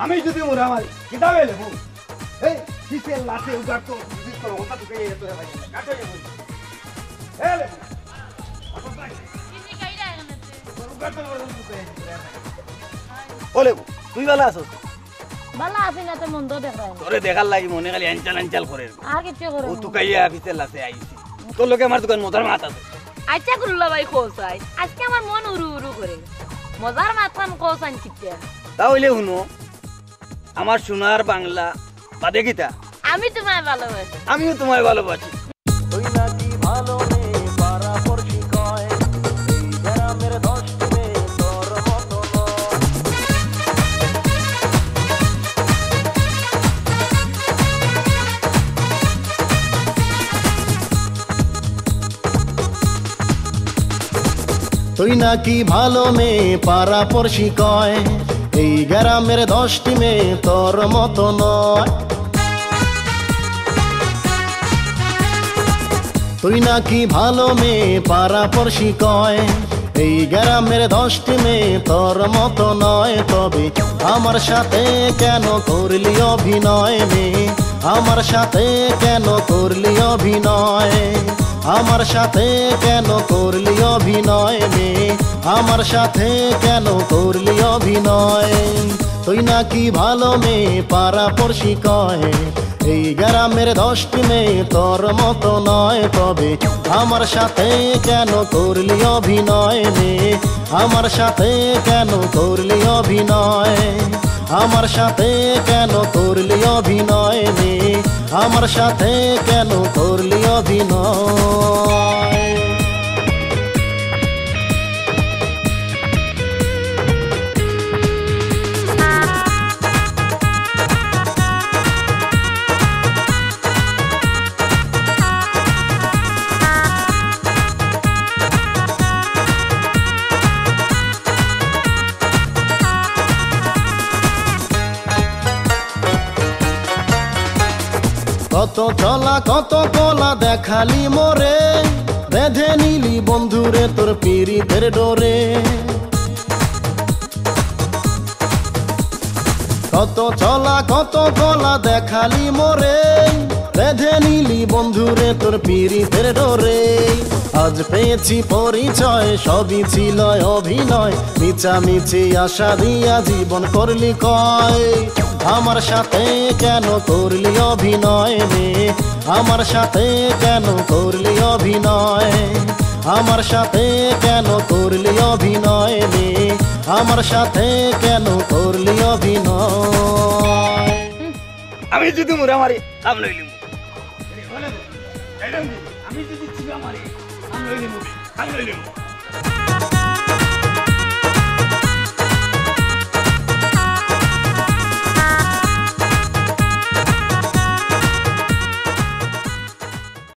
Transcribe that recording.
মুরা মারি কিতা বেলে মু এই কিসে লাতে উগার তো বিস্তর ওটা তো কে তো ভাই কাটো এ বল এলে উগার তো বড় ওলে তুই ভালো আছস ভালো আছি না তো মন্দ দেখায় না। তোরে দেখার লাগি মনে খালি আঞ্চাল আঞ্চাল করে। আর কিছু করে ও তু কাইয়া অফিসে লাসে আইছি। তোর লোকে আমার দোকান মোতার আছে। আচ্ছা গুল্লা ভাই কোসাই আজকে আমার মন উরু উরু করে। মজার মাথান কোসান কিতে তাহলে শুনো আমার সোনার বাংলা বাদে গীতা। আমি তোমায় ভালোবাসি। আমিও তোমায় ভালোবাসি। তুই নাকি ভালো নেই পাড়া পড়শি কয় এই গ্রামের দশটি মেয়ে তোর মতো নয়। তুই নাকি ভালো মেয়ে পড়শি কয় এই গ্রামের দশটি মেয়ে তোর মতো নয়। তুই নাকি ভালো মেয়ে পাড়া পড়শি কয়। এই গ্রামের দশটি মেয়ে তোর মতো নয়। তবে আমার সাথে কেন করলি অভিনয় মেয়ে আমার সাথে কেন করলি অভিনয়? আমার সাথে কেন করলি অভিনয় মেয়ে আমার সাথে কেন করলি অভিনয়? তুই নাকি ভালো মেয়ে পাড়া পড়শি কয়? এই গ্রামের দশটি মেয়ে তোর মতো নয়। তবে আমার সাথে কেন করলি অভিনয় মেয়ে আমার সাথে কেন করলি অভিনয়? আমার সাথে কেন করলি অভিনয় মেয়ে আমার সাথে কেন করলি অভিনয়? কত চলা কত কলা দেখালি মোরে। বেঁধে নিলি বন্ধুরে তোর পিরিতের ডোরে। কত চলা কত কলা দেখালি মোরে। বেঁধে নিলি বন্ধুরে তোর পিরিতের ডোরে। আজ পেয়েছি পরিচয়, সবই ছিল অভিনয়। মিছামিছি আশা দিয়া জীবন করলি কয়। আমার সাথে কেন করলি অভিনয় রে? আমার সাথে কেন করলি অভিনয়? আমার সাথে কেন করলি অভিনয় রে? আমার সাথে কেন করলি অভিনয়? আমি যদি মুরা মারি কাম লইলি আমি যদি চিবা মারি কাম লইলি কাম লইলি